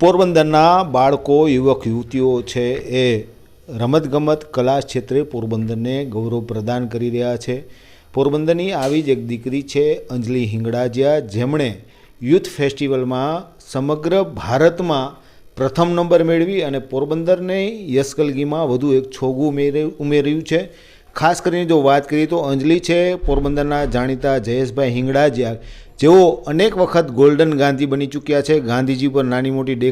પોરબંદરના બાળકો, યુવક, યુવતીઓ છે એ રમતગમત કલા ક્ષેત્રે પોરબંદરને ગૌરવ પ્રદાન કરી રહ્યા છે. પોરબંદરની આવી જ એક દીકરી છે અંજલિ હિંગડાજિયા જેમણે યુથ ફેસ્ટિવલમાં સમગ્ર ભારતમાં પ્રથમ નંબર મેળવી અને પોરબંદરને યશકલગીમાં વધુ એક છોગું ઉમેર્યું છે. ખાસ કરીને જો વાત કરીએ તો અંજલિ છે પોરબંદરના જાણીતા જયેશભાઈ હિંગડાજિયા જેઓ અનેક વખત ગોલ્ડન ગાંધી બની ચૂક્યા છે. ગાંધીજી પર નાની મોટી ડે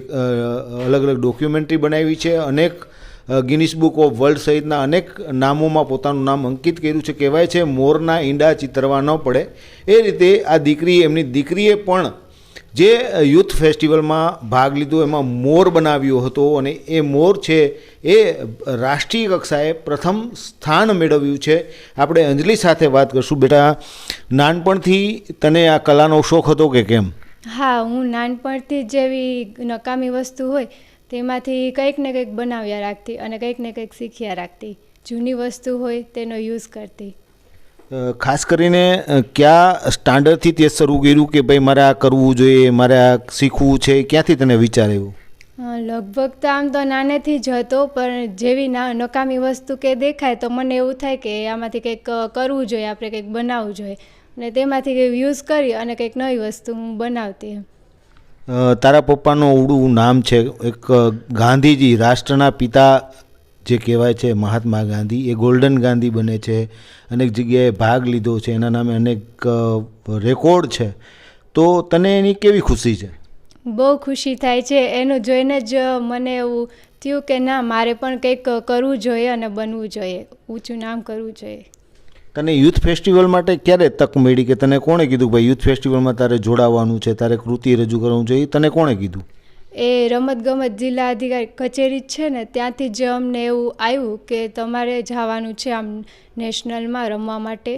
અલગ અલગ ડોક્યુમેન્ટરી બનાવી છે. અનેક ગિનિસ બુક ઓફ વર્લ્ડ સહિતના અનેક નામોમાં પોતાનું નામ અંકિત કર્યું છે. કહેવાય છે મોરના ઈંડા ચિતરવા ન પડે. એ રીતે આ દીકરી એમની દીકરીએ પણ જે યુથ ફેસ્ટિવલમાં ભાગ લીધો, એમાં મોર બનાવ્યો હતો અને એ મોર છે, એ રાષ્ટ્રીય કક્ષાએ પ્રથમ સ્થાન મેળવ્યું છે. આપણે અંજલિ સાથે વાત કરશું. બેટા, નાનપણથી તને આ કલાનો શોખ હતો કે કેમ? હા, હું નાનપણથી જેવી નકામી વસ્તુ હોય, તેમાંથી કંઈક ને કંઈક બનાવ્યા રાખતી અને કંઈક ને કંઈક શીખ્યા રાખતી. જૂની વસ્તુ હોય, તેનો યુઝ કરતી. ખાસ કરીને કયા સ્ટાન્ડર્ડથી તે શરૂ કર્યું કે ભાઈ મારે આ કરવું જોઈએ મારે આ શીખવું છે? ક્યાંથી તને વિચાર આવ્યો? લગભગ તો આમ તો નાનેથી જ હતો પણ જેવી ના નકામી વસ્તુ કે દેખાય તો મને એવું થાય કે આમાંથી કંઈક કરવું જોઈએ આપણે કંઈક બનાવવું જોઈએ. અને તેમાંથી કંઈક યુઝ કરી અને કંઈક નવી વસ્તુ હું બનાવતી એમ. તારા પપ્પાનું ઉડું નામ છે એક ગાંધીજી રાષ્ટ્રના પિતા જે કહેવાય છે મહાત્મા ગાંધી એ ગોલ્ડન ગાંધી બને છે. અનેક જગ્યાએ ભાગ લીધો છે. એના નામે અનેક રેકોર્ડ છે. તો તને એની કેવી ખુશી છે? બહુ ખુશી થાય છે. એનું જોઈને જ મને એવું થયું કે ના મારે પણ કંઈક કરવું જોઈએ અને બનવું જોઈએ. ઊંચું નામ કરવું જોઈએ. તને યુથ ફેસ્ટિવલ માટે ક્યારે તક મળી કે તને કોણે કીધું ભાઈ યુથ ફેસ્ટિવલમાં તારે જોડાવાનું છે તારે કૃતિ રજૂ કરવું છે એ તને કોણે કીધું? એ રમતગમત જિલ્લા અધિકારી કચેરી જ છે ને ત્યાંથી જ અમને એવું આવ્યું કે તમારે જવાનું છે આમ નેશનલમાં રમવા માટે.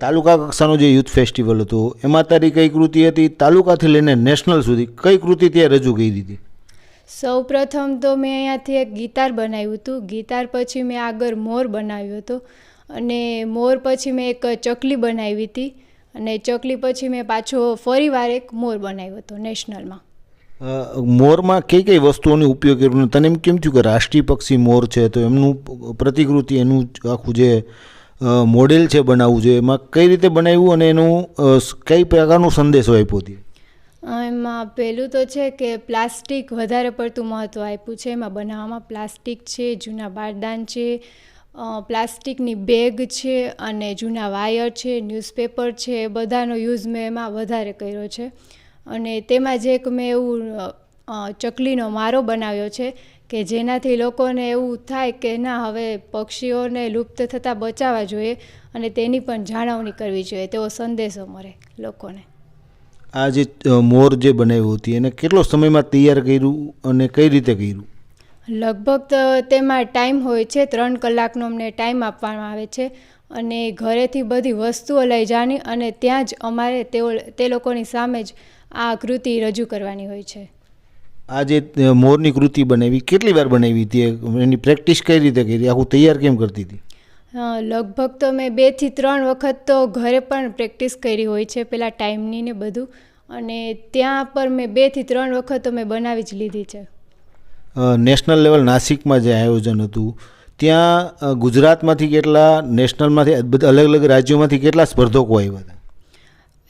તાલુકા કક્ષાનું જે યુથ ફેસ્ટિવલ હતું એમાં તારી કઈ કૃતિ હતી? તાલુકાથી લઈને નેશનલ સુધી કઈ કૃતિ ત્યાં રજૂ કરી દીધી? સૌ પ્રથમ તો મેં અહીંયાથી એક ગિટાર બનાવ્યું હતું. ગિટાર પછી મેં આગળ મોર બનાવ્યો હતો. અને મોર પછી મેં એક ચકલી બનાવી હતી. અને ચકલી પછી મેં પાછો ફરીવાર એક મોર બનાવ્યો હતો નેશનલમાં. મોરમાં કઈ કઈ વસ્તુઓનો ઉપયોગ કર્યો તને એમ કેમ થયું કે રાષ્ટ્રીય પક્ષી મોર છે, તો એમનું પ્રતિકૃતિ, એનું આખું જે મોડેલ છે બનાવવું જોઈએ, એમાં કઈ રીતે બનાવ્યું અને એનું કઈ પ્રકારનો સંદેશો આપ્યો હતી? એમાં પહેલું તો છે કે પ્લાસ્ટિક વધારે પડતું મહત્ત્વ આપ્યું છે. એમાં બનાવવામાં પ્લાસ્ટિક છે, જૂના બારદાન છે પ્લાસ્ટિકની બેગ છે અને જૂના વાયર છે, ન્યૂઝપેપર છે, એ બધાનો યુઝ મેં એમાં વધારે કર્યો છે. અને તેમાં જ એક મેં એવું ચકલીનો મારો બનાવ્યો છે કે જેનાથી લોકોને એવું થાય કે ના હવે પક્ષીઓને લુપ્ત થતાં બચાવવા જોઈએ અને તેની પણ જાળવણી કરવી જોઈએ. તેવો સંદેશો મળે લોકોને. આ જે મોર જે બનાવ્યું હતી એને કેટલો સમયમાં તૈયાર કર્યું અને કઈ રીતે કર્યું? લગભગ તેમાં ટાઈમ હોય છે ત્રણ કલાકનો અમને ટાઈમ આપવામાં આવે છે અને ઘરેથી બધી વસ્તુઓ લઈ જાણી અને ત્યાં જ અમારે તેઓ તે લોકોની સામે જ આ કૃતિ રજૂ કરવાની હોય છે. આ જે મોરની કૃતિ બનાવી કેટલી વાર બનાવી હતી? એની પ્રેક્ટિસ કઈ રીતે કરી? આખું તૈયાર કેમ કરતી હતી? લગભગ તો મેં બેથી ત્રણ વખત તો ઘરે પણ પ્રેક્ટિસ કરી હોય છે પેલા ટાઈમની ને બધું. અને ત્યાં પર મેં બેથી ત્રણ વખત તો મેં બનાવી જ લીધી છે. નેશનલ લેવલ નાસિકમાં જે આયોજન હતું ત્યાં ગુજરાતમાંથી કેટલા નેશનલમાંથી અલગ અલગ રાજ્યોમાંથી કેટલા સ્પર્ધકો આવ્યા હતા?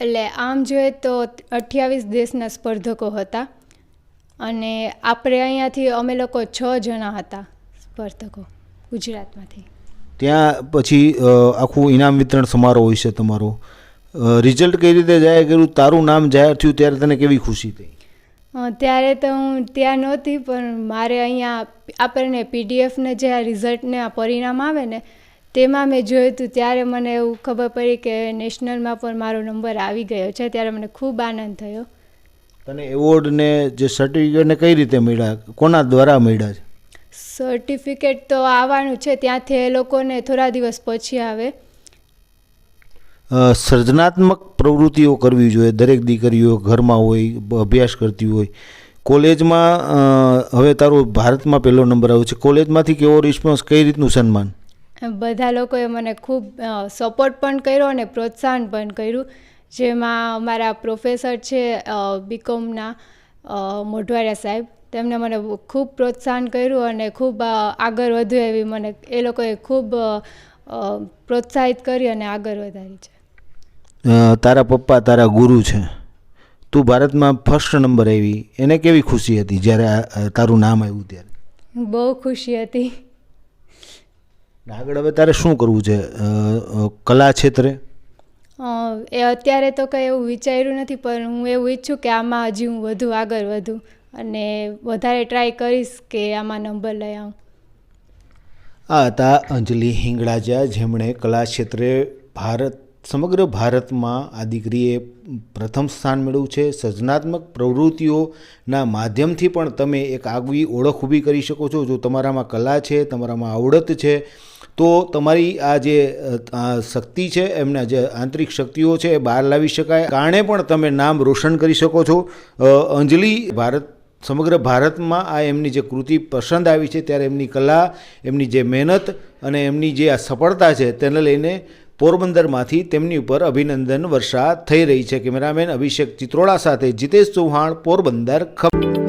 એટલે આમ જોઈએ તો અઠ્યાવીસ દેશના સ્પર્ધકો હતા અને આપણે અહીંયાથી અમે લોકો છ જણા હતા સ્પર્ધકો ગુજરાતમાંથી. ત્યાં પછી આખું ઇનામ વિતરણ સમારોહ હોય છે તમારો. રિઝલ્ટ કઈ રીતે જાહેર કર્યું? તારું નામ જાહેર થયું ત્યારે તને કેવી ખુશી થઈ? ત્યારે તો હું ત્યાં નહોતી પણ મારે અહીંયા આપણને પીડીએફને જે આ રિઝલ્ટને આ પરિણામ આવે ને તેમાં મેં જોયું હતું ત્યારે મને એવું ખબર પડી કે નેશનલમાં પણ મારો નંબર આવી ગયો છે ત્યારે મને ખૂબ આનંદ થયો. તને એવોર્ડ ને જે સર્ટિફિકેટ ને કઈ રીતે મળ્યા? કોના દ્વારા મળ્યા છે? સર્ટિફિકેટ તો આવવાનું છે ત્યાંથી એ લોકોને થોડા દિવસ પછી આવે. સર્જનાત્મક પ્રવૃત્તિઓ કરવી જોઈએ દરેક દીકરીઓ ઘરમાં હોય અભ્યાસ કરતી હોય. કોલેજમાં હવે તારો ભારતમાં પહેલો નંબર આવ્યો છે. કોલેજમાંથી કેવો રિસ્પોન્સ કઈ રીતનું સન્માન? બધા લોકોએ મને ખૂબ સપોર્ટ પણ કર્યો અને પ્રોત્સાહન પણ કર્યું. જેમાં અમારા પ્રોફેસર છે બીકોમના મોઢવાડિયા સાહેબ તેમણે મને ખૂબ પ્રોત્સાહન કર્યું અને ખૂબ આગળ વધુ એવી મને એ લોકોએ ખૂબ પ્રોત્સાહિત કરી અને આગળ વધારી છે. તારા પપ્પા તારા ગુરુ છે. તું ભારતમાં ફર્સ્ટ નંબર આવી. એને કેવી ખુશી હતી જ્યારે તારું નામ આવ્યું ત્યારે? બહુ ખુશી હતી. આગળ હવે તારે શું કરવું છે? કલા ક્ષેત્રે? એ અત્યારે તો કંઈ એવું વિચાર્યું નથી પણ હું એવું ઈચ્છું કે આમાં હજી હું વધુ આગળ વધું અને વધારે ટ્રાય કરીશ કે આમાં નંબર લઈ આવું. આ હતા અંજલિ હિંગળાજા જેમણે કલા ક્ષેત્રે ભારત સમગ્ર ભારતમાં આ દીકરીએ પ્રથમ સ્થાન મેળવ્યું છે. સર્જનાત્મક પ્રવૃત્તિઓના માધ્યમથી પણ તમે એક આગવી ઓળખ ઊભી કરી શકો છો. જો તમારામાં કલા છે તમારામાં આવડત છે તો તમારી આ જે શક્તિ છે, એમના જે આંતરિક શક્તિઓ છે, એ બહાર લાવી શકાય. કારણે પણ તમે નામ રોશન કરી શકો છો. અંજલિ, ભારત, સમગ્ર ભારતમાં આ એમની જે કૃતિ પસંદ આવી છે, ત્યારે એમની કલા, એમની જે મહેનત અને એમની જે આ સફળતા છે, તેને લઈને પોરબંદરમાંથી તેમની ઉપર અભિનંદન વર્ષા થઈ રહી છે. કેમેરામેન અભિષેક ચિત્રોડા સાથે જીતેશ ચૌહાણ, પોરબંદર ખબર